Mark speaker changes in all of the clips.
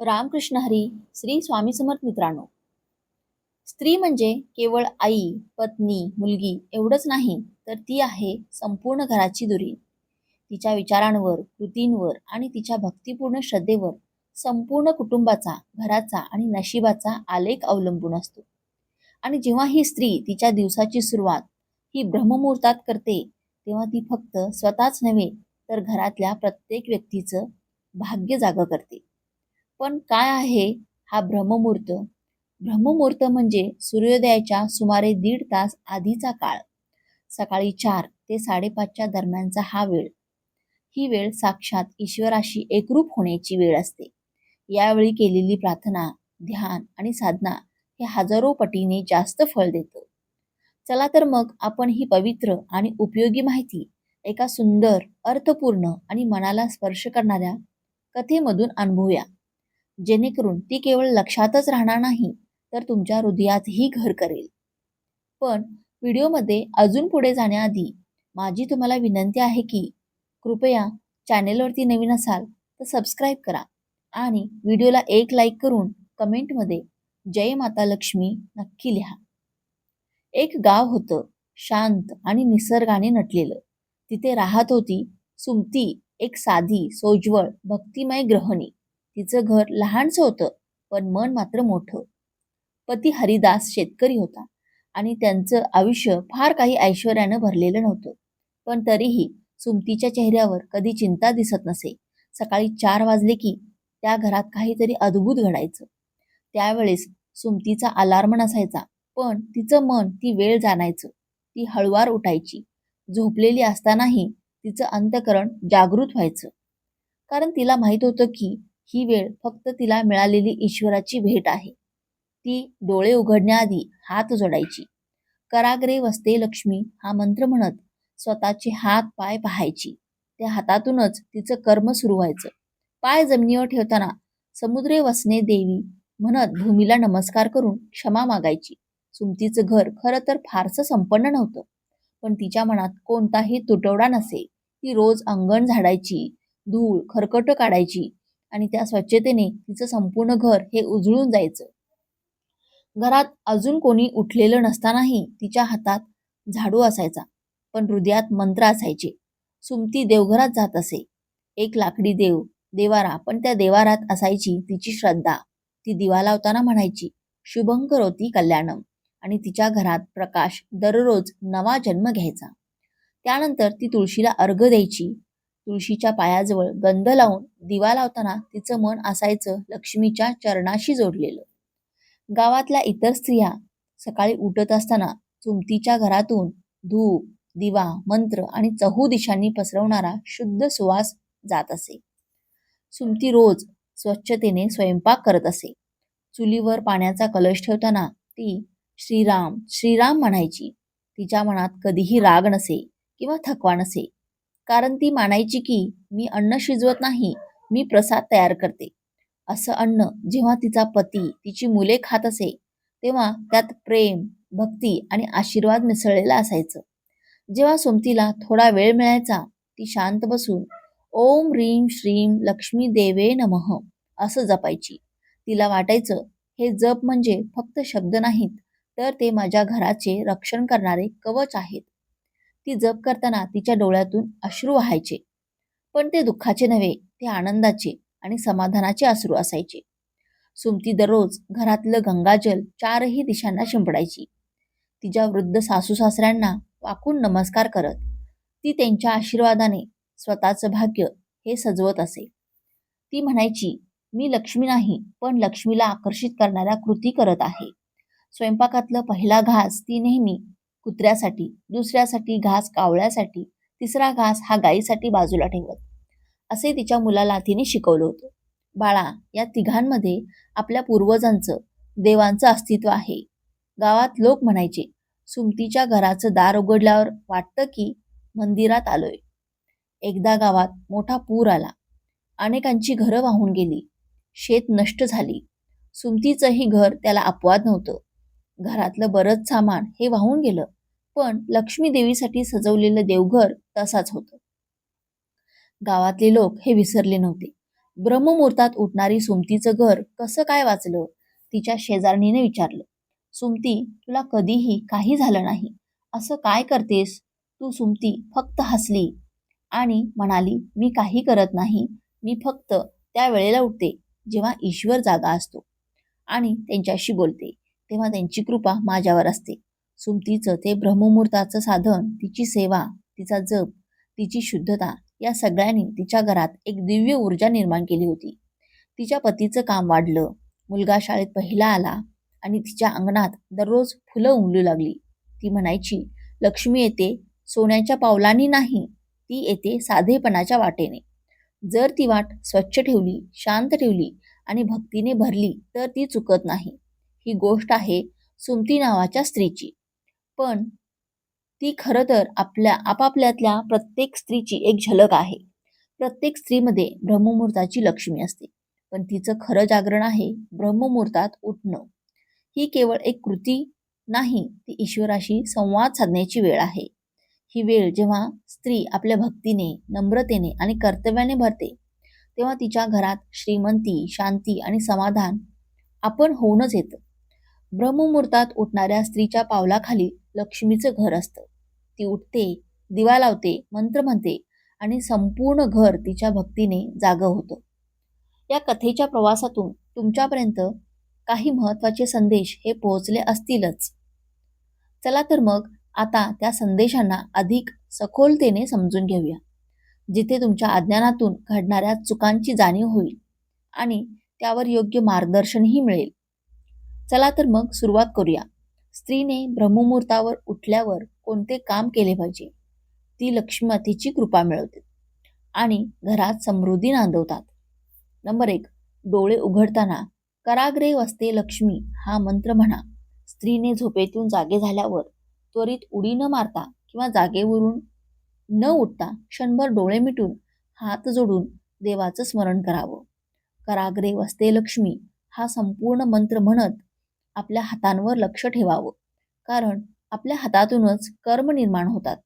Speaker 1: रामकृष्ण हरी श्री स्वामी समर्थ मित्रांनो. स्त्री म्हणजे केवळ आई पत्नी मुलगी एवढंच नाही तर ती आहे संपूर्ण घराची दुरी. तिच्या विचारांवर कृतींवर आणि तिच्या भक्तिपूर्ण श्रद्धेवर संपूर्ण कुटुंबाचा घराचा आणि नशिबाचा आलेख अवलंबून असतो. आणि जेव्हा ही स्त्री तिच्या दिवसाची सुरुवात ही ब्रह्ममुहूर्तात करते तेव्हा ती फक्त स्वतःच नव्हे तर घरातल्या प्रत्येक व्यक्तीचं भाग्य जागं करते. पण काय आहे हा ब्रह्ममुहूर्त? ब्रह्ममुहूर्त म्हणजे सूर्योदयाच्या सुमारे दीड तास आधीचा काळ. सकाळी चार ते साडेपाचच्या दरम्यानचा हा वेळ. ही वेळ साक्षात ईश्वराशी एकरूप होण्याची वेळ असते. यावेळी केलेली प्रार्थना ध्यान आणि साधना हे हजारो पटीने जास्त फळ देतं. चला तर मग आपण ही पवित्र आणि उपयोगी माहिती एका सुंदर अर्थपूर्ण आणि मनाला स्पर्श करणाऱ्या कथेमधून अनुभवूया. जेणेकरून ती केवळ लक्षातच राहणार नाही तर तुमच्या हृदयातही घर करेल. पण व्हिडिओमध्ये अजून पुढे जाण्याआधी माझी तुम्हाला विनंती आहे की कृपया चॅनेलवरती नवीन असाल तर सबस्क्राईब करा आणि व्हिडिओला एक लाईक करून कमेंटमध्ये जय माता लक्ष्मी नक्की लिहा. एक गाव होतं शांत आणि निसर्गाने नटलेलं. तिथे राहत होती सुमती एक साधी सोज्वळ भक्तिमय ग्रहणी तिचं घर लहानसं होतं पण मन मात्र मोठं. पती हरिदास शेतकरी होता आणि त्यांचं आयुष्य फार काही ऐश्वर्यानं भरलेलं नव्हतं. पण तरीही सुमतीच्या चेहऱ्यावर कधी चिंता दिसत नसे. सकाळी चार वाजले की त्या घरात काहीतरी अद्भुत घडायचं. त्यावेळेस सुमतीचा अलार्म नसायचा पण तिचं मन ती वेळ जाणायचं. ती हळुवार उठायची. झोपलेली असतानाही तिचं अंतकरण जागृत व्हायचं. कारण तिला माहीत होतं की ही वेळ फक्त तिला मिळालेली ईश्वराची भेट आहे. ती डोळे उघडण्याआधी हात जोडायची. कराग्रे वसते लक्ष्मी हा मंत्र म्हणत स्वतःचे हात पाय पाहायची. त्या हातातूनच तिचं कर्म सुरू व्हायचं. पाय जमिनीवर ठेवताना समुद्रे वसने देवी म्हणत भूमीला नमस्कार करून क्षमा मागायची. सुमतीचं घर खरं तर फारसं संपन्न नव्हतं. पण तिच्या मनात कोणताही तुटवडा नसे. ती रोज अंगण झाडायची धूळ खरकट काढायची आणि त्या स्वच्छतेने तिचं संपूर्ण घर हे उजळून जायचं. घरात अजून कोणी उठलेलं नसतानाही तिच्या हातात झाडू असायचा पण हृदयात मंत्र असायचे सुमती देवघरात जात असे. एक लाकडी देव देवारा पण त्या देवारात असायची तिची श्रद्धा. ती दिवा लावताना म्हणायची शुभंकर होती कल्याणम. आणि तिच्या घरात प्रकाश दररोज नवा जन्म घ्यायचा. त्यानंतर ती तुळशीला अर्घ द्यायची तुळशीच्या पायाजवळ गंध लावून दिवा लावताना तिचं मन असायचं लक्ष्मीच्या चरणाशी जोडलेलं. गावातल्या इतर स्त्रिया सकाळी उठत असताना चुमतीच्या घरातून धूप दिवा मंत्र आणि चहू दिशांनी पसरवणारा शुद्ध सुवास जात असे. सुमती रोज स्वच्छतेने स्वयंपाक करत असे. चुलीवर पाण्याचा कलश ठेवताना ती श्रीराम श्रीराम म्हणायची. तिच्या मनात कधीही राग नसे किंवा थकवा नसे. कारण ती मानायची की मी अन्न शिजवत नाही मी प्रसाद तयार करते. असं अन्न जेव्हा तिचा पती तिची मुले खात असे तेव्हा त्यात प्रेम भक्ती आणि आशीर्वाद मिसळलेला असायचं. जेव्हा सोमतीला थोडा वेळ मिळायचा ती शांत बसून ओम ह्रीम श्रीम लक्ष्मी देवे नमः असं जपायची. तिला वाटायचं हे जप म्हणजे फक्त शब्द नाहीत तर ते माझ्या घराचे रक्षण करणारे कवच आहेत. ती जप करताना तिच्या डोळ्यातून अश्रू व्हायचे. पण ते दुःखाचे नव्हे ते आनंदाचे आणि समाधानाचे अश्रू असायचे. सुमती दररोज घरातलं गंगाजल चारही दिशांना शिंपडायची. तिच्या वृद्ध सासू सासऱ्यांना वाकून नमस्कार करत ती त्यांच्या आशीर्वादाने स्वतःचं भाग्य हे सजवत असे. ती म्हणायची मी लक्ष्मी नाही पण लक्ष्मीला आकर्षित करणाऱ्या कृती करत आहे. स्वयंपाकातलं पहिला घास ती नेहमी कुत्र्यासाठी दुसऱ्यासाठी घास कावळ्यासाठी तिसरा घास हा गायीसाठी बाजूला ठेवत. असे तिच्या मुलाला तिने शिकवलं होतं. बाळा या तिघांमध्ये आपल्या पूर्वजांचं देवांचं अस्तित्व आहे. गावात लोक म्हणायचे सुमतीच्या घराचं दार उघडल्यावर वाटतं की मंदिरात आलोय. एकदा गावात मोठा पूर आला. अनेकांची घरं वाहून गेली. शेत नष्ट झाली. सुमतीचंही घर त्याला अपवाद नव्हतं. घरातलं बरंच सामान हे वाहून गेलं. पण लक्ष्मी देवीसाठी सजवलेलं देवघर तसाच होतं. गावातले लोक हे विसरले नव्हते. ब्रह्ममुहूर्तात उठणारी सुमतीचं घर कसं काय वाचलं? तिच्या शेजारणीने विचारलं सुमती तुला कधीही काही झालं नाही. असं काय करतेस? तू सुमती फक्त हसली आणि म्हणाली मी काही करत नाही. मी फक्त त्या वेळेला उठते जेव्हा ईश्वर जागा असतो. आणि त्यांच्याशी बोलते तेव्हा त्यांची कृपा माझ्यावर असते. सुमतीचं ते ब्रह्ममुहूर्ताचं साधन तिची सेवा तिचा जप तिची शुद्धता या सगळ्यांनी तिच्या घरात एक दिव्य ऊर्जा निर्माण केली होती. तिच्या पतीचं काम वाढलं. मुलगा शाळेत पहिला आला आणि तिच्या अंगणात दररोज फुलं उमलू लागली. ती म्हणायची लक्ष्मी येते सोन्याच्या पावलांनी नाही ती येते साधेपणाच्या वाटेने. जर ती वाट स्वच्छ ठेवली शांत ठेवली आणि भक्तीने भरली तर ती चुकत नाही. ही गोष्ट आहे सुमती नावाच्या स्त्रीची. पण ती खरं तर आपल्या आपापल्यातल्या प्रत्येक स्त्रीची एक झलक आहे. प्रत्येक स्त्रीमध्ये ब्रह्ममुहूर्ताची लक्ष्मी असते. पण तिचं खरं जागरण आहे ब्रह्ममुहूर्तात उठणं. ही केवळ एक कृती नाही ती ईश्वराशी संवाद साधण्याची वेळ आहे. ही वेळ जेव्हा स्त्री आपल्या भक्तीने नम्रतेने आणि कर्तव्याने भरते तेव्हा तिच्या घरात श्रीमंती शांती आणि समाधान आपण होऊनच येतं. ब्रह्ममुहूर्तात उठणाऱ्या स्त्रीच्या पावलाखाली लक्ष्मीचं घर असतं. ती उठते दिवा लावते मंत्र म्हणते आणि संपूर्ण घर तिच्या भक्तीने जागं होतं. या कथेच्या प्रवासातून तुमच्यापर्यंत काही महत्त्वाचे संदेश हे पोहोचले असतीलच. चला तर मग आता त्या संदेशांना अधिक सखोलतेने समजून घेऊया जिथे तुमच्या अज्ञानातून घडणाऱ्या चुकांची जाणीव होईल आणि त्यावर योग्य मार्गदर्शनही मिळेल. चला तर मग सुरुवात करूया. स्त्रीने ब्रह्ममुहूर्तावर उठल्यावर कोणते काम केले पाहिजे? ती लक्ष्मीमातेची कृपा मिळवते. आणि घरात समृद्धी नांदवतात. नंबर एक डोळे उघडताना कराग्रे वसते लक्ष्मी हा मंत्र म्हणा. स्त्रीने झोपेतून जागे झाल्यावर त्वरित उडी न मारता किंवा जागेवरून न उठता क्षणभर डोळे मिटून हात जोडून देवाचं स्मरण करावं. कराग्रे वसते लक्ष्मी हा संपूर्ण मंत्र म्हणत आपल्या हातांवर लक्ष ठेवावं. कारण आपल्या हातातूनच कर्म निर्माण होतात.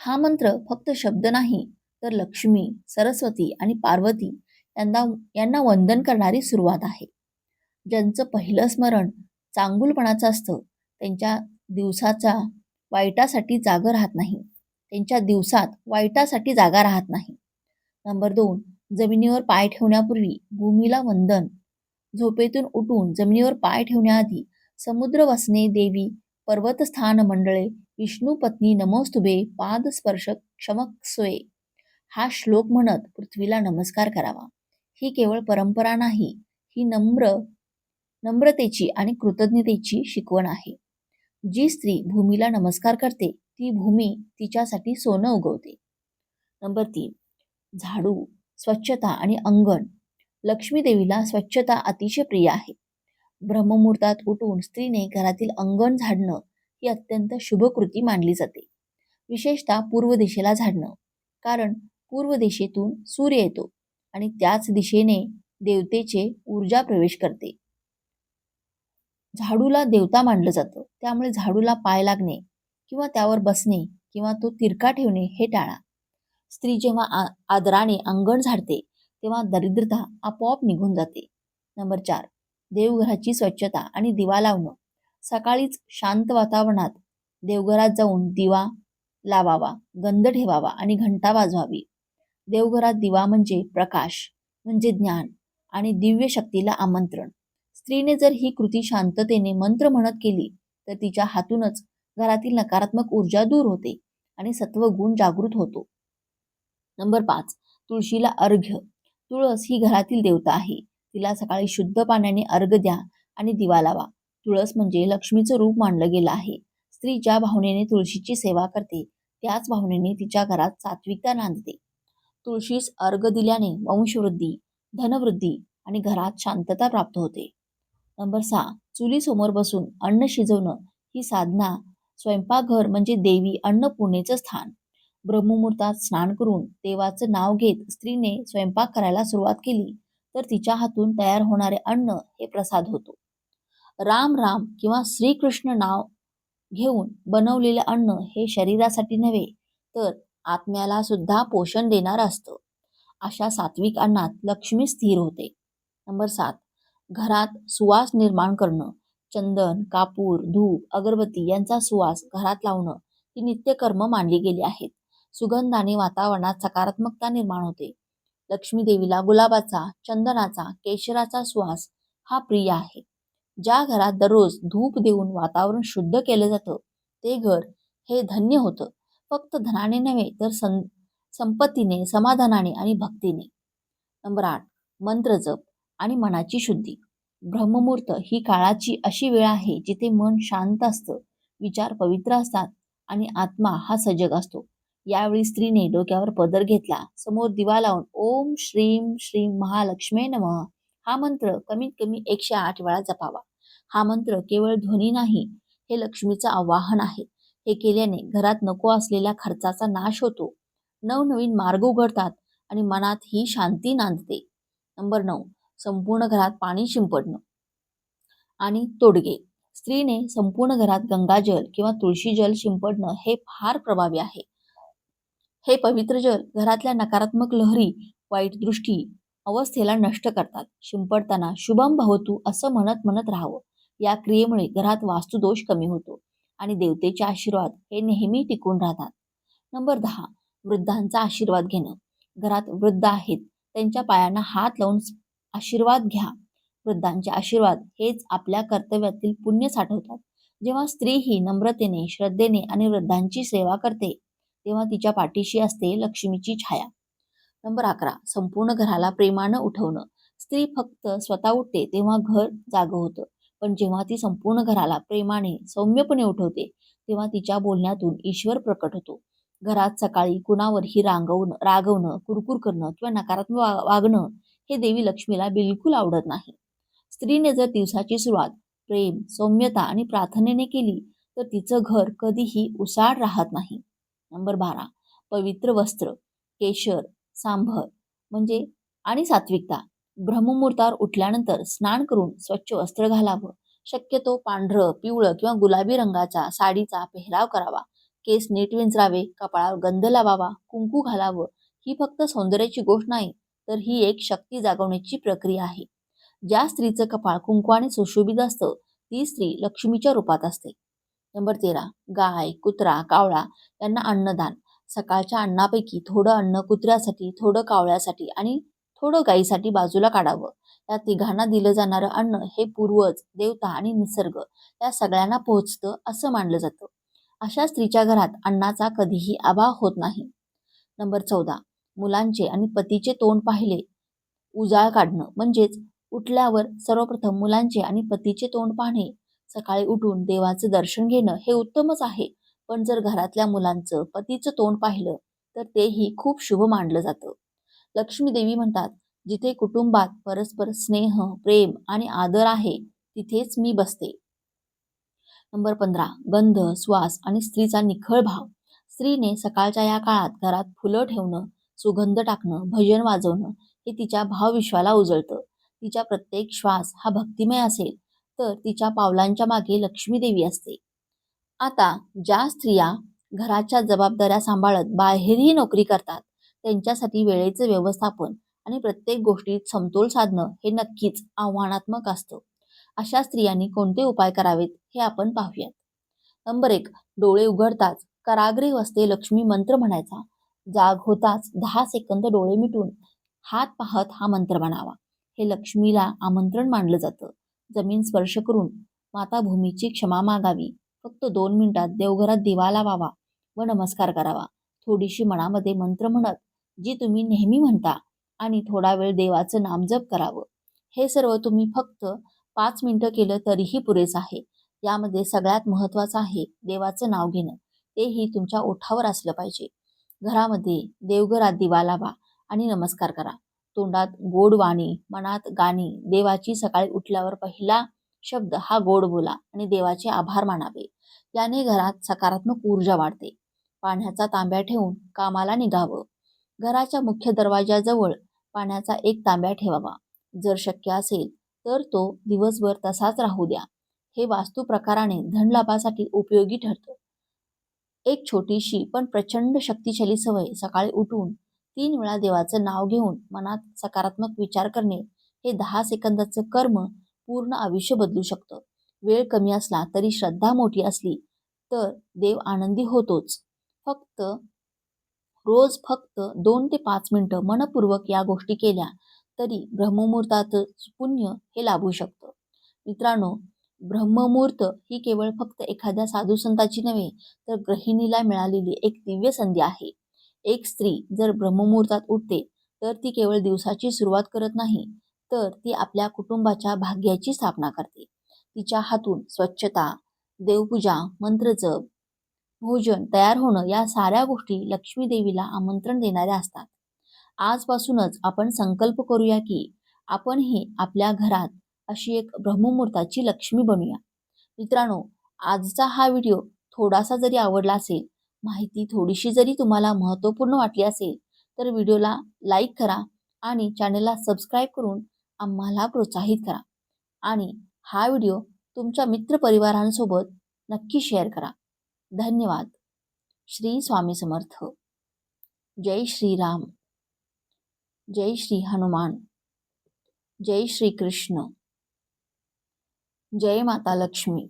Speaker 1: हा मंत्र फक्त शब्द नाही तर लक्ष्मी सरस्वती आणि पार्वती यांना यांना वंदन करणारी सुरुवात आहे. ज्यांचं पहिलं स्मरण चांगुलपणाचं असतं त्यांच्या दिवसाचा वाईटासाठी जागा राहत नाही. त्यांच्या दिवसात वाईटासाठी जागा राहत नाही. नंबर दोन जमिनीवर पाय ठेवण्यापूर्वी भूमीला वंदन. झोपेतून उठून जमिनीवर पाय ठेवण्याआधी समुद्र वसने देवी पर्वतस्थान मंडळे विष्णू पत्नी नमोस्तुभे पाद स्पर्श सोये. हा श्लोक म्हणत पृथ्वीला नमस्कार करावा. ही केवळ परंपरा नाही ही नम्र नम्रतेची आणि कृतज्ञतेची शिकवण आहे. जी स्त्री भूमीला नमस्कार करते ती भूमी तिच्यासाठी सोनं उगवते. नंबर तीन झाडू स्वच्छता आणि अंगण. लक्ष्मी देवीला स्वच्छता अतिशय प्रिय आहे. ब्रह्ममुहूर्तात उठून स्त्रीने घरातील अंगण झाडणं ही अत्यंत शुभ कृती मानली जाते. विशेषतः पूर्व दिशेला झाडणं. कारण पूर्व दिशेतून सूर्य येतो आणि त्याच दिशेने देवतेचे ऊर्जा प्रवेश करते. झाडूला देवता मानलं जातं. त्यामुळे झाडूला पाय लागणे किंवा त्यावर बसणे किंवा तो तिरका ठेवणे हे टाळा. स्त्री जेव्हा आदराने अंगण झाडते तेव्हा दरिद्रता आपोआप निघून जाते. नंबर चार देवघराची स्वच्छता आणि दिवा लावणं. सकाळीच शांत वातावरणात देवघरात जाऊन दिवा लावावा गंध ठेवावा आणि घंटा वाजवावी. देवघरात दिवा म्हणजे प्रकाश म्हणजे ज्ञान आणि दिव्य शक्तीला आमंत्रण. स्त्रीने जर ही कृती शांततेने मंत्र म्हणत केली तर तिच्या हातूनच घरातील नकारात्मक ऊर्जा दूर होते आणि सत्वगुण जागृत होतो. नंबर पाच तुळशीला अर्घ्य. तुळस ही घरातील देवता आहे. तिला सकाळी शुद्ध पाण्याने अर्घ द्या आणि दिवा लावा. तुळस म्हणजे लक्ष्मीचं रूप मानलं गेलं आहे. स्त्री ज्या भावनेने तुळशीची सेवा करते. त्याच भावनेने तिच्या घरात सात्विकता नांदते. तुळशीस अर्घ दिल्याने वंशवृद्धी धनवृद्धी आणि घरात शांतता प्राप्त होते. नंबर सहा. चुलीसमोर बसून अन्न शिजवणं ही साधना स्वयंपाकघर म्हणजे देवी अन्नपूर्णेचं स्थान. ब्रह्ममुहूर्तात स्नान करून देवाचं नाव घेत स्त्रीने स्वयंपाक करायला सुरुवात केली तर तिच्या हातून तयार होणारे अन्न हे प्रसाद होतो. राम राम किंवा श्रीकृष्ण नाव घेऊन बनवलेले अन्न हे शरीरासाठी नव्हे तर आत्म्याला सुद्धा पोषण देणार असतं. अशा सात्विक अन्नात लक्ष्मी स्थिर होते. नंबर सात घरात सुवास निर्माण करणं. चंदन कापूर धूप अगरबत्ती यांचा सुवास घरात लावणं ही नित्यकर्म मानली गेली आहेत. सुगंधाने वातावरणात सकारात्मकता निर्माण होते. लक्ष्मी देवीला गुलाबाचा चंदनाचा केशराचा सुवास हा प्रिय आहे. ज्या घरात दररोज धूप देऊन वातावरण शुद्ध केलं जातं ते घर हे धन्य होतं. फक्त धनाने नव्हे तर सं संपत्तीने समाधानाने आणि भक्तीने. नंबर आठ मंत्र जप आणि मनाची शुद्धी. ब्रह्ममुहूर्त ही काळाची अशी वेळ आहे जिथे मन शांत असतं विचार पवित्र असतात आणि आत्मा हा सजग असतो. यावेळी स्त्रीने डोक्यावर पदर घेतला. समोर दिवा लावून ओम श्रीम श्रीम महालक्ष्मी नम. हा मंत्र कमीत कमी एकशे आठ वेळा जपावा. हा मंत्र केवळ ध्वनी नाही हे लक्ष्मीचं आवाहन आहे. हे केल्याने घरात नको असलेल्या खर्चाचा नाश होतो. नवनवीन मार्ग उघडतात आणि मनात ही शांती नांदते. नंबर नऊ संपूर्ण घरात पाणी शिंपडणं आणि तोडगे. स्त्रीने संपूर्ण घरात गंगाजल किंवा तुळशी जल शिंपडणं हे फार प्रभावी आहे. हे पवित्र जल घरातल्या नकारात्मक लहरी वाईट दृष्टी अवस्थेला नष्ट करतात. शिंपडताना शुभम भवतू असं म्हणत म्हणत राहावं. या क्रियेमुळे घरात वास्तुदोष कमी होतो आणि देवतेचे आशीर्वाद हे नेहमी टिकून राहतात. नंबर दहा वृद्धांचा आशीर्वाद घेणं. घरात वृद्ध आहेत त्यांच्या पायांना हात लावून आशीर्वाद घ्या. वृद्धांचे आशीर्वाद हेच आपल्या कर्तव्यातील पुण्य साठवतात. जेव्हा स्त्री ही नम्रतेने श्रद्धेने आणि वृद्धांची सेवा करते तेव्हा तिच्या पाठीशी असते लक्ष्मीची छाया. नंबर अकरा. संपूर्ण घराला प्रेमानं उठवणं. स्त्री फक्त स्वतः उठते तेव्हा घर जागं होतं. पण जेव्हा ती संपूर्ण घराला प्रेमाने सौम्यपणे उठवते तेव्हा तिच्या बोलण्यातून ईश्वर प्रकट होतो. घरात सकाळी कुणावरही रांगवणं रागवणं कुरकुर करणं किंवा नकारात्मक वागणं हे देवी लक्ष्मीला बिलकुल आवडत नाही. स्त्रीने जर दिवसाची सुरुवात प्रेम सौम्यता आणि प्रार्थनेने केली तर तिचं घर कधीही उसाड राहत नाही. नंबर बारा. पवित्र वस्त्र केशर सांभर म्हणजे आणि सात्विकता. ब्रह्ममुहूर्तावर उठल्यानंतर स्नान करून स्वच्छ वस्त्र घालावं. शक्यतो पांढरं पिवळं किंवा गुलाबी रंगाचा साडीचा पेहराव करावा. केस नीट विंचरावे कपाळावर गंध लावावा कुंकू घालावं. ही फक्त सौंदर्याची गोष्ट नाही तर ही एक शक्ती जागवण्याची प्रक्रिया आहे. ज्या स्त्रीचं कपाळ कुंकवाने सुशोभित असतं ती स्त्री लक्ष्मीच्या रूपात असते. नंबर तेरा गाय कुत्रा कावळा यांना अन्नदान. सकाळच्या अन्नापैकी थोडं अन्न कुत्र्यासाठी थोडं कावळ्यासाठी आणि थोडं गाईसाठी बाजूला काढावं. या तिघांना दिलं जाणारं अन्न हे पूर्वज देवता आणि निसर्ग या सगळ्यांना पोहोचतं असं मानलं जातं. अशा स्त्रीच्या घरात अन्नाचा कधीही अभाव होत नाही. नंबर चौदा मुलांचे आणि पतीचे तोंड पाहिले. उजाळ काढणं म्हणजेच उठल्यावर सर्वप्रथम मुलांचे आणि पतीचे तोंड पाहणे. सकाळी उठून देवाचं दर्शन घेणं हे उत्तमच आहे. पण जर घरातल्या मुलांचं पतीचं तोंड पाहिलं तर तेही खूप शुभ मानलं जातं. लक्ष्मी देवी म्हणतात जिथे कुटुंबात परस्पर स्नेह प्रेम आणि आदर आहे तिथेच मी बसते. नंबर पंधरा गंध श्वास आणि स्त्रीचा निखळ भाव. स्त्रीने सकाळच्या या काळात घरात फुलं ठेवणं सुगंध टाकणं भजन वाजवणं हे तिच्या भावविश्वाला उजळतं. तिच्या प्रत्येक श्वास हा भक्तिमय असेल. तर तिच्या पावलांच्या मागे लक्ष्मी देवी असते. आता ज्या स्त्रिया घराच्या जबाबदाऱ्या सांभाळत बाहेरही नोकरी करतात त्यांच्यासाठी वेळेचं व्यवस्थापन आणि प्रत्येक गोष्टीत समतोल साधणं हे नक्कीच आव्हानात्मक असतं. अशा स्त्रियांनी कोणते उपाय करावेत हे आपण पाहूयात. नंबर एक डोळे उघडताच कराग्रे वसते लक्ष्मी मंत्र म्हणायचा. जाग होताच दहा सेकंद डोळे मिटून हात पाहत हा मंत्र म्हणावा. हे लक्ष्मीला आमंत्रण मानलं जातं. जमीन स्पर्श करून माता भूमीची क्षमा मागावी. फक्त दोन मिनिटात देवघरात दिवा लावावा व नमस्कार करावा. थोडीशी मनामध्ये मंत्र म्हणत जी तुम्ही नेहमी म्हणता आणि थोडा वेळ देवाचं नामजप करावं. हे सर्व तुम्ही फक्त पाच मिनटं केलं तरीही पुरेसं आहे. यामध्ये सगळ्यात महत्त्वाचं आहे देवाचं नाव घेणं. तेही तुमच्या ओठावर असलं पाहिजे. घरामध्ये देवघरात दिवा लावा आणि नमस्कार करा. तोंडात गोड वाणी मनात गाणी देवाची सकाळी उठल्यावर पहिला शब्द हा गोड बोला आणि देवाचे आभार मानावे. याने घरात सकारात्मक ऊर्जा वाढते. पाण्याचा तांब्या ठेवून कामाला निघावं. घराच्या मुख्य दरवाजाजवळ पाण्याचा एक तांब्या ठेवावा. जर शक्य असेल तर तो दिवसभर तसाच राहू द्या. हे वास्तू प्रकाराने धनलाभासाठी उपयोगी ठरतं. एक छोटीशी पण प्रचंड शक्तिशाली सवय सकाळी उठून तीन वेळा देवाचं नाव घेऊन मनात सकारात्मक विचार करणे हे दहा सेकंदाचं कर्म पूर्ण आयुष्य बदलू शकतं. वेळ कमी असला तरी श्रद्धा मोठी असली तर देव आनंदी होतोच. फक्त रोज फक्त दोन ते पाच मिनटं मनपूर्वक या गोष्टी केल्या तरी ब्रह्ममुहूर्तात पुण्य हे लाभू शकतं. मित्रांनो ब्रह्ममुहूर्त ही केवळ फक्त एखाद्या साधू संताची नव्हे तर गृहिणीला मिळालेली एक दिव्य संधी आहे. एक स्त्री जर ब्रह्ममुहूर्तात उठते तर ती केवळ दिवसाची सुरुवात करत नाही तर ती आपल्या कुटुंबाच्या भाग्याची स्थापना करते. तिच्या हातून स्वच्छता देवपूजा मंत्रजप भोजन तयार होणं या साऱ्या गोष्टी लक्ष्मी देवीला आमंत्रण देणाऱ्या असतात. आजपासूनच आपण संकल्प करूया की आपण हे आपल्या घरात अशी एक ब्रह्ममुहूर्ताची लक्ष्मी बनूया. मित्रांनो आजचा हा व्हिडिओ थोडासा जरी आवडला असेल माहिती थोडीशी जरी तुम्हाला महत्त्वपूर्ण वाटली असेल तर व्हिडिओला लाईक करा आणि चॅनलला सबस्क्राईब करून आम्हाला प्रोत्साहित करा. आणि हा व्हिडिओ तुमच्या मित्रपरिवारांसोबत नक्की शेअर करा. धन्यवाद. श्री स्वामी समर्थ. जय श्रीराम जय श्री हनुमान. जय श्री कृष्ण. जय माता लक्ष्मी.